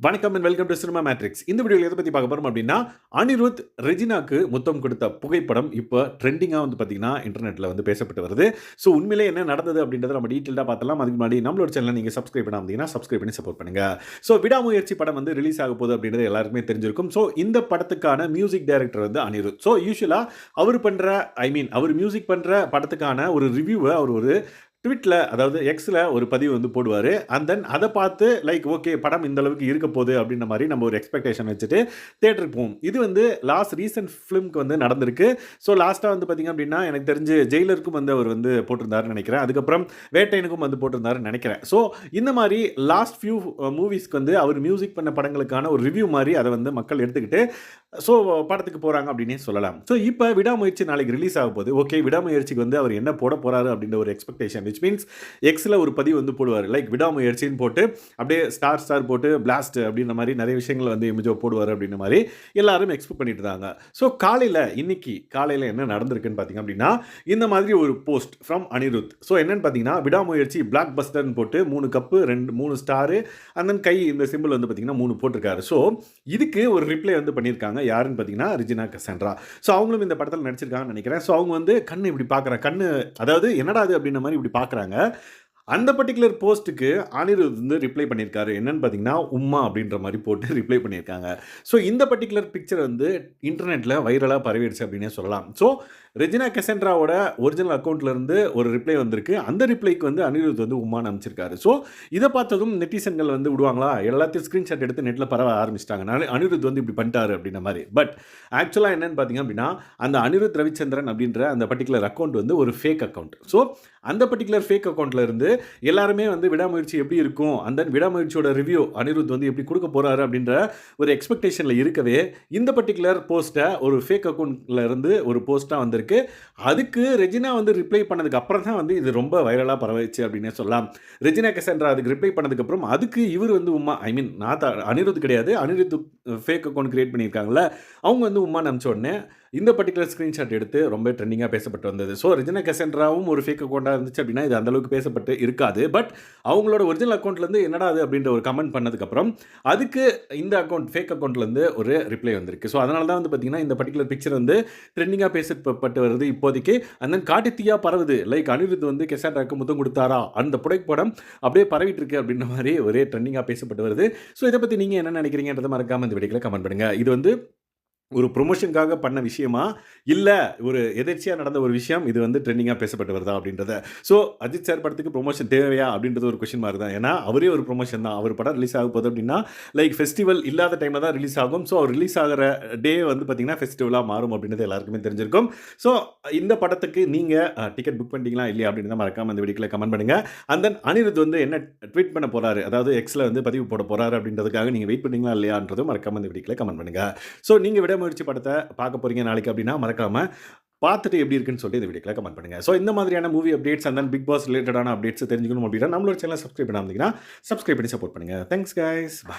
வணக்கம் and welcome to Cinema Matrix இந்த வீடியோவில் எதை பற்றி பார்க்க போகிறோம் அப்படின்னா அனிருத் ரெஜினாக்கு முத்தம் கொடுத்த புகைப்படம் இப்போ ட்ரெண்டிங்காக வந்து பார்த்தீங்கன்னா இன்டர்நெட்டில் வந்து பேசப்பட்டு வருது. ஸோ உண்மையிலே என்ன நடந்தது அப்படின்றத நம்ம டீட்டெயிலாக பார்த்தலாம் அதுக்கு முன்னாடி நம்மளோட சேனலை நீங்கள் சப்ஸ்கிரைப் பண்ண வந்தீங்கன்னா சப்ஸ்கிரைப் பண்ணி சப்போர்ட் பண்ணுங்கள் ஸோ விடாமுயற்சி படம் வந்து ரிலீஸ் ஆக போகுது அப்படின்றது எல்லாருக்குமே தெரிஞ்சிருக்கும். ஸோ இந்த படத்துக்கான மியூசிக் டைரக்டர் வந்து அனிருத். ஸோ யூஸ்வலாக அவர் பண்ணுற ஐ மீன் அவர் மியூசிக் பண்ணுற படத்துக்கான ஒரு ரிவ்யூவை அவர் ஒரு ட்விட்டில் அதாவது எக்ஸில் ஒரு பதிவு வந்து போடுவார். அண்ட் தென் அதை பார்த்து லைக் ஓகே படம் இந்த அளவுக்கு இருக்க போகுது அப்படின்ற மாதிரி நம்ம ஒரு எக்ஸ்பெக்டேஷன் வச்சுட்டு தேட்டருக்கு போவோம். இது வந்து லாஸ்ட் ரீசெண்ட் ஃபிலிம்க்கு வந்து நடந்திருக்கு. ஸோ லாஸ்ட்டாக வந்து பார்த்திங்க அப்படின்னா எனக்கு தெரிஞ்சு ஜெயிலருக்கும் வந்து அவர் வந்து போட்டிருந்தாருன்னு நினைக்கிறேன். அதுக்கப்புறம் வேட்டையனுக்கும் வந்து போட்டிருந்தாருன்னு நினைக்கிறேன். ஸோ இந்த மாதிரி லாஸ்ட் ஃபியூ மூவிஸ்க்கு வந்து அவர் மியூசிக் பண்ண படங்களுக்கான ஒரு ரிவ்யூ மாதிரி அதை வந்து மக்கள் எடுத்துக்கிட்டு ஸோ படத்துக்கு போகிறாங்க அப்படின்னே சொல்லலாம். ஸோ இப்போ விடாமுயற்சி நாளைக்கு ரிலீஸ் ஆக போகுது. ஓகே விடாமுயற்சிக்கு வந்து அவர் என்ன போட போகிறாரு அப்படின்ற ஒரு எக்ஸ்பெக்டேஷன் விச் மீன்ஸ் எக்ஸில் ஒரு பதிவு வந்து போடுவார். லைக் விடாமுயற்சின்னு போட்டு அப்படியே ஸ்டார் ஸ்டார் போட்டு பிளாஸ்ட் அப்படின்ற மாதிரி நிறைய விஷயங்கள் வந்து இமேஜோ போடுவார் அப்படின்ற மாதிரி எல்லாரும் எக்ஸ்பெக்ட் பண்ணிட்டு இருந்தாங்க. ஸோ காலையில் இன்னைக்கு காலையில் என்ன நடந்திருக்குன்னு பார்த்தீங்க அப்படின்னா இந்த மாதிரி ஒரு போஸ்ட் ஃப்ரம் அனிருத் ஸோ என்னன்னு பார்த்தீங்கன்னா விடாமுயற்சி பிளாக் பஸ்டர்னு போட்டு மூணு கப்பு ரெண்டு மூணு ஸ்டாரு அந்த கை இந்த சிம்பிள் வந்து பார்த்தீங்கன்னா மூணு போட்டிருக்காரு. ஸோ இதுக்கு ஒரு ரிப்ளை வந்து பண்ணியிருக்காங்க. யாருன்னு பார்த்தீங்கன்னா ரிஜினா கசன்ட்ரா ஸோ அவங்களும் இந்த படத்தில் நடிச்சிருக்காங்கன்னு நினைக்கிறேன். ஸோ அவங்க வந்து கண்ணு இப்படி பார்க்குற கண்ணு அதாவது என்னடா அது அப்படின்ற மாதிரி இப்படி பார்க்குறாங்க அந்த பர்டிகுலர் போஸ்ட்டுக்கு அனிருத் வந்து ரிப்ளை பண்ணியிருக்காரு. என்னன்னு பார்த்தீங்கன்னா உம்மா அப்படின்ற மாதிரி போட்டு ரிப்ளை பண்ணியிருக்காங்க. ஸோ இந்த பர்டிகுலர் பிக்சர் வந்து இன்டர்நெட்டில் வைரலாக பரவிடுச்சு அப்படின்னே சொல்லலாம். ஸோ ரெஜினா கெசன்ட்ராவோட ஒரிஜினல் அக்கௌண்ட்லேருந்து ஒரு ரிப்ளை வந்திருக்கு. அந்த ரிப்ளைக்கு வந்து அனிருத் வந்து உமான்னு அமைச்சிருக்காரு ஸோ இதை பார்த்ததும் நெட்டிசன்கள் வந்து விடுவாங்களா? எல்லாத்தையும் ஸ்க்ரீன்ஷாட் எடுத்து நெட்டில் பரவ ஆரம்பிச்சிட்டாங்க. நான் அனிருத் வந்து இப்படி பண்ணிட்டாரு அப்படின்ற மாதிரி. பட் ஆக்சுவலாக என்னென்னு பார்த்தீங்க அப்படின்னா அந்த அனிருத் ரவிச்சந்திரன் அப்படின்ற அந்த பர்டிகுலர் அக்கௌண்ட் வந்து ஒரு ஃபேக் அக்கௌண்ட் ஸோ அந்த பர்டிகுலர் ஃபேக் அக்கௌண்ட்லேருந்து எல்லாருமே வந்து விடாமுயற்சி எப்படி இருக்கும்? அந்த விடாமுயற்சியோட ரிவ்யூ அனிருத் வந்து எப்படி கொடுக்க போகிறாரு அப்படின்ற ஒரு எக்ஸ்பெக்டேஷனில் இருக்கவே இந்த பர்டிகுலர் போஸ்ட்டை ஒரு ஃபேக் அக்கௌண்ட்டில் இருந்து ஒரு போஸ்ட்டாக வந்திருக்கு. அதுக்கு ரெஜினா வந்து ரிப்ளை பண்ணதுக்கு அப்புறம் தான் வந்து இது ரொம்ப வைரலாக பரவாயிச்சு அப்படின்னே சொல்லலாம். ரெஜினா கெசன்ட்ரா அதுக்கு ரிப்ளை பண்ணதுக்கப்புறம் அதுக்கு இவர் வந்து உமா ஐ மீன் நான் அனிருத் கிடையாது. அனிருத் ஃபேக் அக்கௌண்ட் கிரியேட் பண்ணியிருக்காங்கள அவங்க வந்து உமா அனுப்பிச்ச உடனே இந்த பர்டிகுலர் ஸ்க்ரீன்ஷாட் எடுத்து ரொம்ப ட்ரெண்டிங்காக பேசப்பட்டு வந்தது. ஸோ ரெஜினா கெசன்ட்ராவும் ஒரு ஃபேக் அக்கௌண்ட்டாக இருந்துச்சு அப்படின்னா இது அந்தளவுக்கு பேசப்பட்டு இருக்காது. பட் அவங்களோட ஒரிஜினல் அக்கௌண்ட்லேருந்து என்னடா அது அப்படின்ற ஒரு கமெண்ட் பண்ணதுக்கப்புறம் அதுக்கு இந்த அக்கௌண்ட் ஃபேக் அக்கௌண்ட்லேருந்து ஒரு ரிப்ளை வந்திருக்கு. ஸோ அதனால தான் வந்து பார்த்தீங்கன்னா இந்த பர்டிகுலர் பிக்சர் வந்து ட்ரெண்டிங்காக பேசப்பட்டு வருது இப்போதைக்கு. அந்த காட்டு பரவுது. லைக் அனிருத் வந்து கெசாண்டாக்கு முத்தம் கொடுத்தாரா? அந்த புடைப்படம் அப்படியே பரவிட்டு இருக்கு அப்படின்ற மாதிரி ஒரே ட்ரெண்டிங்காக பேசப்பட்டு வருது. ஸோ இதை பற்றி நீங்கள் என்ன நினைக்கிறீங்கன்றத மறக்காமல் இந்த வீடியோவில் கமெண்ட் பண்ணுங்கள் இது வந்து ஒரு ப்ரொமோஷனுக்காக பண்ண விஷயமா? இல்லை ஒரு எதிர்ச்சியாக நடந்த ஒரு விஷயம் இது வந்து ட்ரெண்டிங்காக பேசப்பட்டு வருதா அப்படின்றத. ஸோ அஜித் சார் படத்துக்கு ப்ரொமோஷன் தேவையா அப்படின்றது ஒரு கொஷின் மாதிரி தான். ஏன்னா அவரே ஒரு ப்ரொமோஷன் தான். அவர் படம் ரிலீஸ் ஆக போகுது அப்படின்னா லைக் ஃபெஸ்டிவல் இல்லாத டைமில் தான் ரிலீஸ் ஆகும். ஸோ அவர் ரிலீஸ் ஆகிற டே வந்து பார்த்திங்கன்னா ஃபெஸ்டிவலாக மாறும் அப்படின்றது எல்லாருக்குமே தெரிஞ்சிருக்கும். ஸோ இந்த படத்துக்கு நீங்கள் டிக்கெட் புக் பண்ணிட்டீங்களா இல்லையா அப்படின்னு மறக்காமல் அந்த வீடியோவில் கமெண்ட் பண்ணுங்கள் அண்ட் தென் அனிருத் வந்து என்ன ட்வீட் பண்ண போகிறாரு அதாவது எக்ஸில் வந்து பதிவு போட போகிறாரு அப்படின்றதுக்காக நீங்கள் வெயிட் பண்ணீங்களா இல்லையான்றதும் மறக்காமல் அந்த வீடியோவில் கமெண்ட் பண்ணுங்கள் ஸோ நீங்கள் விட விடாமுயற்சி படத்தை பார்க்க போறீங்க நாளைக்கு அப்படின்னா மறக்காமல் பார்த்துட்டு எப்படி இருக்குன்னு சொல்லிட்டு இந்த வீடியோக்கில் கமெண்ட் பண்ணுங்க. ஸோ இந்த மாதிரியான movie updates and then Bigg Boss ரிலேட்டடான அப்டேட்ஸ் தெரிஞ்சுக்கணும் அப்படின்னா நம்மளோட சேனல் சப்ஸ்கிரைப் பண்ணாமல் சப்ஸ்கிரைப் பண்ணி சப்போர்ட் பண்ணுங்க. Thanks guys bye